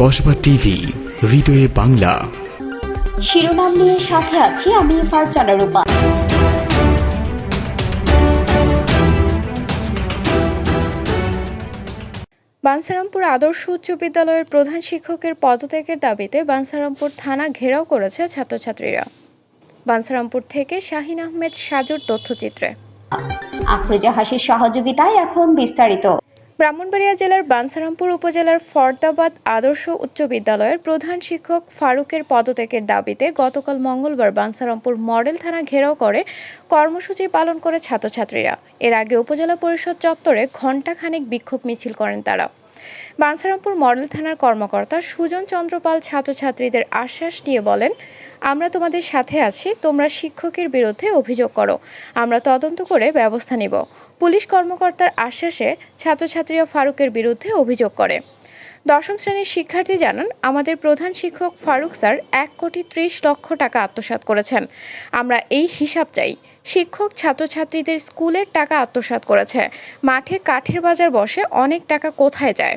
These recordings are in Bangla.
কসবা টিভি হৃদয়ে বাংলা। শিরোনাম নিয়ে সাথে আছি আমি ফারজানা রূপা। বানসারামপুর আদর্শ উচ্চ বিদ্যালয়ের প্রধান শিক্ষকের পদত্যাগের দাবিতে বানসারামপুর থানা ঘেরাও করেছে ছাত্রছাত্রীরা। বানসারামপুর থেকে শাহিন আহমেদ সাজুর তথ্যচিত্রে। আফরোজা হাসির সহযোগিতায় এখন বিস্তারিত। ব্রাহ্মণবাড়িয়া জেলার বানসারামপুর উপজেলার ফরদাবাদ আদর্শ উচ্চ বিদ্যালয়ের প্রধান শিক্ষক ফারুকের পদত্যাগের দাবিতে গতকাল মঙ্গলবার বানসারামপুর মডেল থানা ঘেরাও করে কর্মসূচি পালন করে ছাত্রছাত্রীরা। এর আগে উপজেলা পরিষদ চত্বরে ঘণ্টাখানেক বিক্ষোভ মিছিল করেন তারা। বানসারামপুর মডেল থানার কর্মকর্তা সুজন চন্দ্রপাল ছাত্রছাত্রীদের আশ্বাস দিয়ে বলেন, আমরা তোমাদের সাথে আছি, তোমরা শিক্ষকের বিরুদ্ধে অভিযোগ করো। আমরা তদন্ত করে ব্যবস্থা নিব। পুলিশ কর্মকর্তার আশ্বাসে ছাত্রছাত্রীরা ফারুকের বিরুদ্ধে অভিযোগ করে। দশম শ্রেণির শিক্ষার্থী জানান, আমাদের প্রধান শিক্ষক ফারুক স্যার এক কোটি ত্রিশ লক্ষ টাকা আত্মসাত করেছেন। আমরা এই হিসাব চাই, শিক্ষক ছাত্রছাত্রীদের স্কুলের টাকা আত্মসাত করেছে। মাঠে কাঠের বাজার বসে অনেক টাকা কোথায় যায়?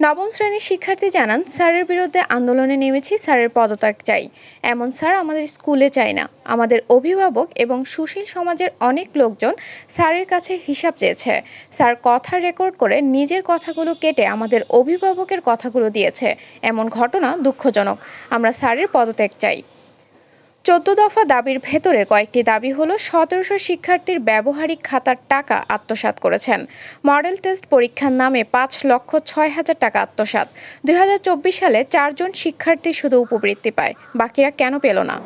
নবম শ্রেণির শিক্ষার্থী জানান, স্যারের বিরুদ্ধে আন্দোলনে নেমেছি, স্যারের পদত্যাগ চাই। এমন স্যার আমাদের স্কুলে চাই না। আমাদের অভিভাবক এবং সুশীল সমাজের অনেক লোকজন স্যারের কাছে হিসাব চেয়েছে। স্যার কথা রেকর্ড করে নিজের কথাগুলো কেটে আমাদের অভিভাবকের কথাগুলো দিয়েছে। এমন ঘটনা দুঃখজনক। আমরা স্যারের পদত্যাগ চাই। চোদ্দ দফা দাবির ভেতরে কয়েকটি দাবি হলো সতেরোশো শিক্ষার্থীর ব্যবহারিক খাতার টাকা আত্মসাত করেছেন। মডেল টেস্ট পরীক্ষার নামে পাঁচ লক্ষ ছয় হাজার টাকা আত্মসাত দু হাজার চব্বিশ সালে চারজন শিক্ষার্থী শুধু উপবৃত্তি পায়, বাকিরা কেন পেল না?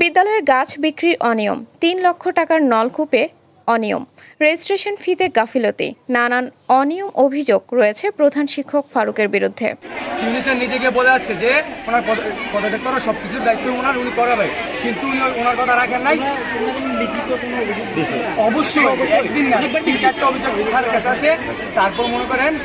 বিদ্যালয়ের গাছ বিক্রির অনিয়ম, তিন লক্ষ টাকার নলকূপে অনিয়ম। রেজিস্ট্রেশন ফিতে গাফিলতি, নানান অনিয়ম অভিযোগ রয়েছে প্রধান শিক্ষক ফারুকের বিরুদ্ধে। ইউনিসেন নিজে গিয়ে বলে আসছে যে, ওনার পদ- পদত্যাগ করার সব কিছুর দায়িত্ব ওনার, উনি করাবে। কিন্তু উনি ওনার কথা রাখেন নাই। অবশ্যই একদিন না চারটে অভিযোগ কাছে আছে। তারপর মনে করেন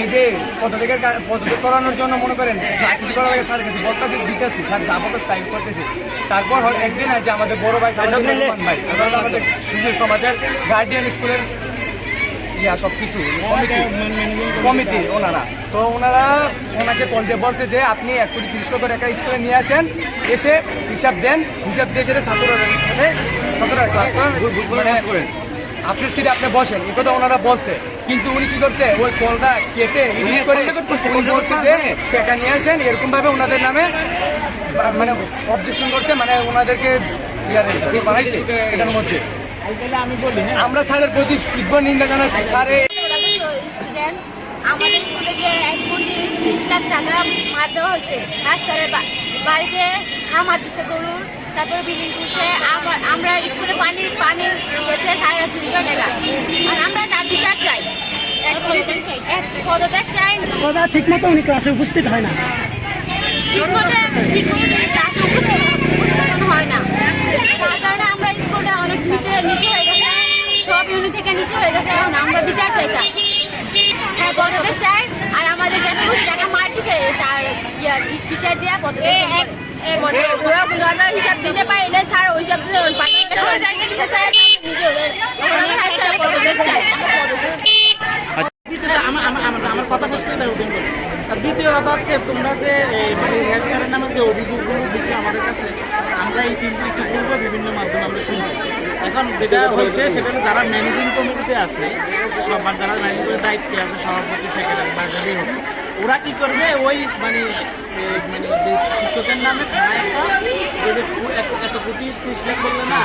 এই যে পদত্যাগের পদত্যাগ করানোর জন্য মনে করেন যা কিছু করা লাগে স্যারের কাছে বলতেছে দিতেছি স্যার যা বলতেছে তাই করতেছি। তারপর একদিন আছে আমাদের বড় ভাই সালাউদ্দিন ভাই আমাদের সুশীল সমাজের গার্ডিয়ান স্কুলের ইয়া সব কিছু কমিটি কমিটি ওনারা। তো ওনারা ওনাকে কল দিয়ে বলছে যে আপনি এক কোটি তিরিশ লক্ষ টাকা স্কুলে নিয়ে আসেন এসে হিসাব দেন হিসাব দিয়ে সেটা ছাত্ররা সাথে ছাত্ররা ক্লাস করেন। আপনার সিটে আপনি বসেন এই কথা ওনারা বলছে। কিন্তু উনি কি করছে? ওই কলটা কেটে এডিট করে উনি বলছে যে টাকা নিয়ে আসেন এরকম ভাবে ওনাদের নামে মানে অবজেকশন করছে মানে ওনাদেরকে বানাইছে এটার মধ্যে। আমরা স্যারের প্রতি তীব্র নিন্দা জানাচ্ছি স্যারে আমাদের স্কুল থেকে এক কোটি তিরিশ লাখ টাকা মার দেওয়া হয়েছে আর স্যারের বাড়িতে খামার দিচ্ছে গরুর তারপরে বিল্ডিং তুলছে আমরা আমরা স্কুলে পানি পানি দিয়েছে চুরি করে আমরা তার বিচার চাই এক কোটি তিরিশ- এক পদত্যাগ ঠিক মতো উনি ক্লাসে উপস্থিত হয় না। হয় না। তার কারণে আমরা স্কুলটা অনেক নিচে নিচে হয়ে গেছে। সব ইউনিট থেকে নিচে হয়ে গেছে। এখন আমরা বিচার চাইতাম হ্যাঁ পদত্যাগ চাই। আর আমাদের যতটুকু টাকা মার দিছে তার ইয়া বিচার দেওয়া পদত্যাগ কিন্তু আমরা হিসাব দিতে পারি না। ছাড়া ওই হিসাব দিতে পারি না। সবাই জায়গায় দিতে চাই, নিজে ওদের এখন আমরা হাত ছাড়া পদত্যাগ চাই পদত্যাগ দ্বিতীয়ত আমার আমার আমার- আমার কথা শেষ করে উঠে বলি আর দ্বিতীয় কথা হচ্ছে তোমরা যে এই মানে হেড স্যারের নামে যে অভিযোগগুলো দিচ্ছে আমাদের কাছে, আমরা এই তিনটি ইতিপূর্বে বিভিন্ন মাধ্যমে আমরা শুনছি। এখন যেটা হয়েছে, সেটা যারা ম্যানেজিং কমিটিতে আছে সবার যারা ম্যানেজিং দায়িত্বে আছে, সভাপতি সেক্রেটারি বা ওরা কি করবে? ওই মানে মানে শিক্ষকের নামে থানায় একটা যে যে কু- এত- এত কোটি ত্রিশ লাখ বলল না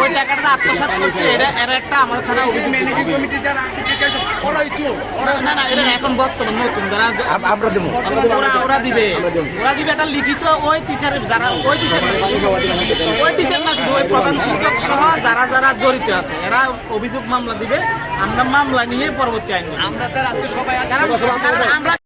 ওই টাকাটা আত্মসাৎ করছে। এরা এরা একটা আমার থানা ম্যানেজিং কমিটি যারা আছে ওরাই চোর ওরা না না এটা এখন বর্তমান নতুন যারা আমরা দেবো। ওরা ওরা দিবে। ওরা দিবে একটা লিখিত ওই টিচারের যারা ওই টিচার ওই টিচার না শুধু ওই প্রধান শিক্ষক সহ যারা যারা জড়িত আছে। এরা অভিযোগ মামলা দিবে। আমরা মামলা নিয়ে পরবর্তী আইন আমরা স্যার আজকে সবাই আমরা